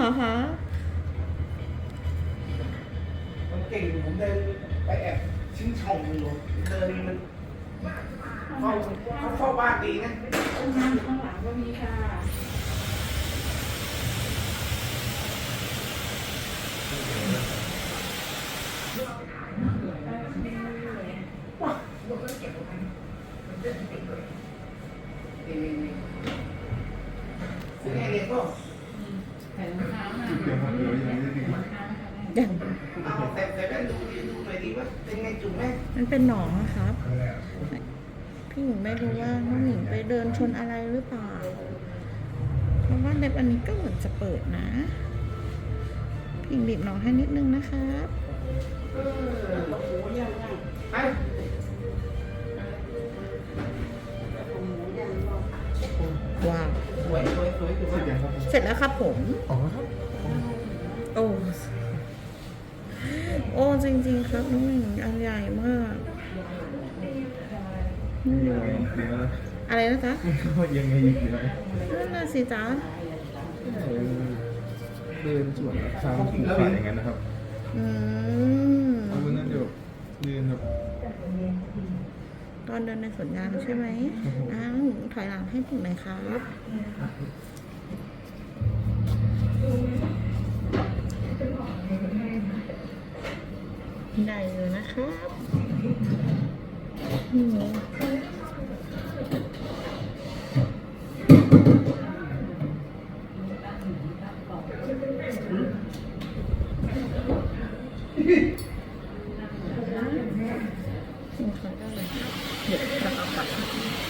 เหรอคะมันเก่งผมเดินไปแอบชิงช่องอยู่เดินมันเฝ้าเขาเฝ้าบ้านดีนะห้องน้ำอยู่ข้างหลังก็มีค่ะนี่นี่นี่ซื้อไงเนี่ยก็ใส่รองเท้ามาเดี๋ยวครับเดี๋ยวยังไม่ได้ดึงรองเท้าค่ะ ยังเอาแต่แต่แม่ดูดิดูหน่อยดิว่าเป็นไงจุ๋มไหมมันเป็นหนองนะครับ พี่หญิงไม่รู้ว่าน้องหญิงไปเดินชนอะไรหรือเปล่า เพราะว่าเล็บอันนี้ก็เหมือนจะเปิดนะ พี่หญิงบีบหนองให้นิดนึงนะครับเออโอ้โหยังไงไปว้าวสวยสวยสวยสวย เสร็จยังครับเสร็จแล้วครับผม อ๋อครับโอ้โอ้จริง ๆ ครับน้องหญิงอันใหญ่มากนี่ยังไงเดี๋ยวนะอะไรนะจ๊ะยังไงอีกเดี๋ยวนะนั่นน่ะสิจ๊ะเออเดินสวนทางผูกขาดอย่างนั้นนะครับ อืม ตอนเดินในสวนยางใช่ไหมอ้าวถอยหลังให้ผมหน่อยครับได้เลยนะครับอืม เด็ดๆ